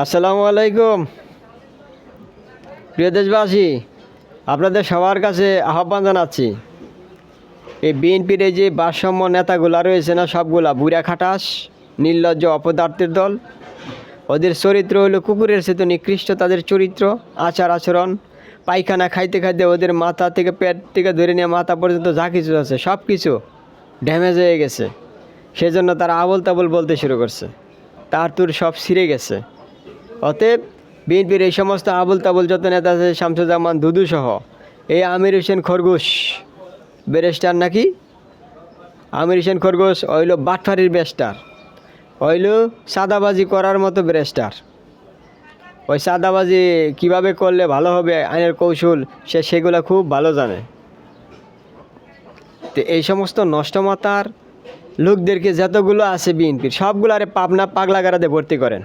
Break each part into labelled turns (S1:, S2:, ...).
S1: আসসালামু আলাইকুম। প্রিয় দেশবাসী, আপনাদের সবার কাছে আহ্বান জানাচ্ছি। এই বিএনপির এই যে ভারসাম্য নেতাগুলা রয়েছে না, সবগুলা বুড়া খাটাস, নির্লজ্জ অপদার্থের দল, ওদের চরিত্র হলো কুকুরের চেয়ে নিকৃষ্ট তাদের চরিত্র, আচার আচরণ, পায়খানা খাইতে খাইতে ওদের মাথা থেকে পেট থেকে ধরে নিয়ে মাথা পর্যন্ত যা কিছু আছে সব কিছু ড্যামেজ হয়ে গেছে। সেজন্য তারা আবল তাবল বলতে শুরু করছে। তার তুর সব ছিঁড়ে গেছে। অতএব বিএনপির এই সমস্ত আবুল তাবুল যত নেতা আছে, শামসুজ্জামান দুদু সহ এই আমির হোসেন খরগোশ, ব্যারিস্টার নাকি? আমির হোসেন খরগোশ হইল বাটফারির বেস্টার হইল সাদাবাজি করার মতো ব্যারিস্টার। ওই সাদাবাজি কীভাবে করলে ভালো হবে, আইনের কৌশল, সে সেগুলো খুব ভালো জানে। তো এই সমস্ত নষ্টমাতার লোকদেরকে যতগুলো আছে বিএনপির সবগুলো আরে পাবনা পাগলাগারাতে ভর্তি করেন।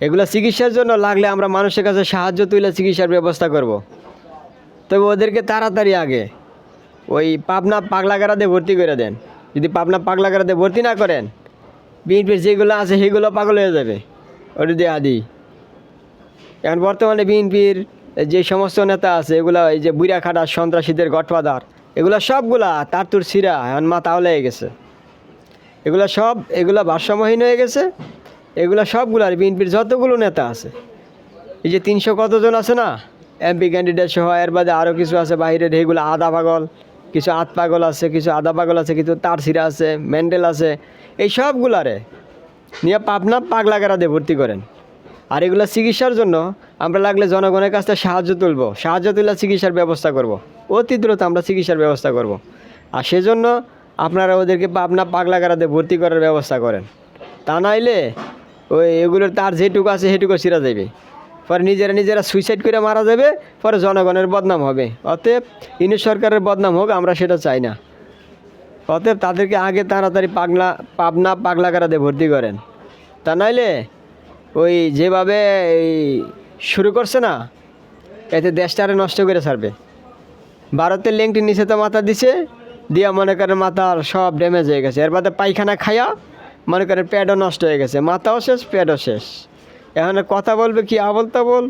S1: এগুলো চিকিৎসার জন্য লাগলে আমরা মানুষের কাছে সাহায্য তুলে চিকিৎসার ব্যবস্থা করব। তবে ওদেরকে তাড়াতাড়ি আগে ওই পাবনা পাগলাগারাতে ভর্তি করে দেন। যদি পাবনা পাগলাগারাতে ভর্তি না করেন বিএনপির যেগুলো আছে সেগুলো পাগল হয়ে যাবে। ওটা দিয়ে আদি। এখন বর্তমানে বিএনপির যে সমস্ত নেতা আছে, এগুলো এই যে বুড়া খাটা সন্ত্রাসীদের গঠফাদার এগুলো সবগুলা তার তুর সিরা এখন মা তাহলে হয়ে গেছে। এগুলো সব, এগুলো ভারসাম্যহীন হয়ে গেছে। এগুলো সবগুলো আর বিএনপির যতগুলো নেতা আছে। এই যে তিনশো কতজন আছে না? এমপি ক্যান্ডিডেট সহ, এর বাদে আরও কিছু আছে বাইরের এগুলো আধা পাগল, কিছু আধ পাগল আছে, কিছু আধা পাগল আছে, কিছু তার সিরা আছে মেন্ডেল আছে। এই সবগুলারে নিয়ে পাবনা পাগলাগারা দিয়ে ভর্তি করেন। আর এগুলো চিকিৎসার জন্য আমরা লাগলে জনগণের কাছ থেকে সাহায্য তুলব, সাহায্য তুলে চিকিৎসার ব্যবস্থা করব। অতি দ্রুত আমরা চিকিৎসার ব্যবস্থা করব। আর সেজন্য আপনারা ওদেরকে পাবনা পাগলাগারাতে ভর্তি করার ব্যবস্থা করেন। তা নাইলে ওই এগুলোর তার যেটুকু আছে সেটুকু ছিঁড়া যাবে পরে নিজেরা নিজেরা সুইসাইড করে মারা যাবে, পরে জনগণের বদনাম হবে। অতএব ইনি সরকারের বদনাম হোক, আমরা সেটা চাই না। অতএব তাদেরকে আগে তাড়াতাড়ি পাগলা, পাবনা পাগলাগারাতে ভর্তি করেন। তা নাইলে ওই যেভাবে এই শুরু করছে না, এতে দেশটারে নষ্ট করে ছাড়বে। ভারতের লেংটির নিচে তো মাথা দিছে, দিয়া মনে করেন মাথার সব ড্যামেজ হয়ে গেছে। এর বাদে পায়খানা খায়া মনে করেন প্যাডও নষ্ট হয়ে গেছে, মাথাও শেষ প্যাডও শেষ। এখন কথা বলবে কি আবল তাবল?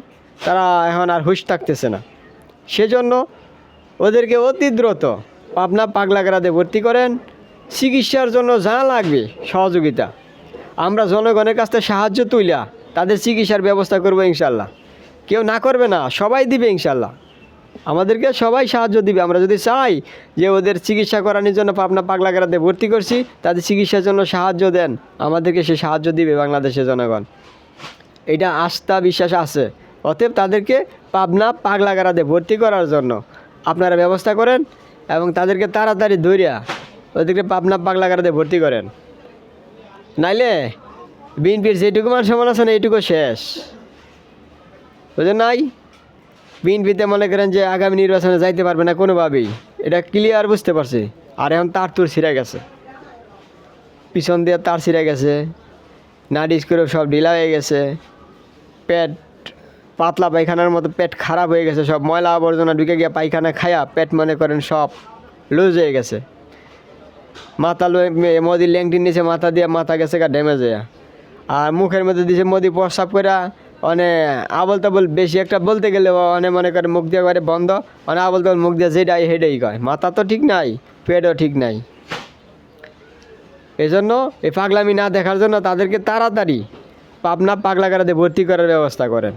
S1: তারা এখন আর হুশ থাকতেছে না। সেজন্য ওদেরকে অতি দ্রুত পাবনা পাগলাগড়াতে ভর্তি করেন। চিকিৎসার জন্য যা লাগবে, সহযোগিতা। আমরা জনগণের কাছ থেকে সাহায্য তুইলা, তাদের চিকিৎসার ব্যবস্থা করব ইনশাল্লাহ। কেউ না করবে না, সবাই দিবে ইনশাল্লাহ। আমাদেরকে সবাই সাহায্য দিবে। আমরা যদি চাই যে ওদের চিকিৎসা করানোর জন্য পাবনা পাগলাগারাতে ভর্তি করছি, তাদের চিকিৎসার জন্য সাহায্য দেন। আমাদেরকে সে সাহায্য দিবে বাংলাদেশের জনগণ। এটা আস্থা বিশ্বাস আছে। অতএব তাদেরকে পাবনা পাগলাগারাতে ভর্তি করার জন্য আপনারা ব্যবস্থা করেন এবং তাদেরকে তাড়াতাড়ি ধরিয়া ওদেরকে পাবনা পাগলাগারাতে ভর্তি করেন। নাইলে বিএনপির যেটুকু মান সমান আছে না এইটুকু শেষ। বুঝলেন নাই? বিএনপিতে মনে করেন যে আগামী নির্বাচনে যাইতে পারবে না কোনোভাবেই। এটা ক্লিয়ার বুঝতে পারছি। আর এখন তার তুর ছিঁড়ে গেছে। পিছন দিয়ে তার ছিঁড়ে গেছে। নাডি স্ক্রু সব ঢিলা হয়ে গেছে। পেট পাতলা পায়খানার মতো পেট খারাপ হয়ে গেছে সব। ময়লা আবর্জনা ঢুকে গিয়ে পায়খানা খায়া পেট মনে করেন সব লুজ হয়ে গেছে। মাথা লয়ে মোদি ল্যাংটির নিচে মাথা দিয়ে মাথা গেছে গা ড্যামেজ হয়ে। আর মুখের মধ্যে দিছে মোদি প্রস্রাব করে মানে আবল তাবল বেশি একটা বলতে গেলে অনেক মনে করে মুখ দিয়ে করে বন্ধ মানে আবল তাবল মুখ দিয়ে যেটাই হেডেই কয়। মাথা তো ঠিক নাই, পেটও ঠিক নাই। এই জন্য এই পাগলামি না দেখার জন্য তাদেরকে তাড়াতাড়ি পাবনা পাগলাগারাতে ভর্তি করার ব্যবস্থা করেন।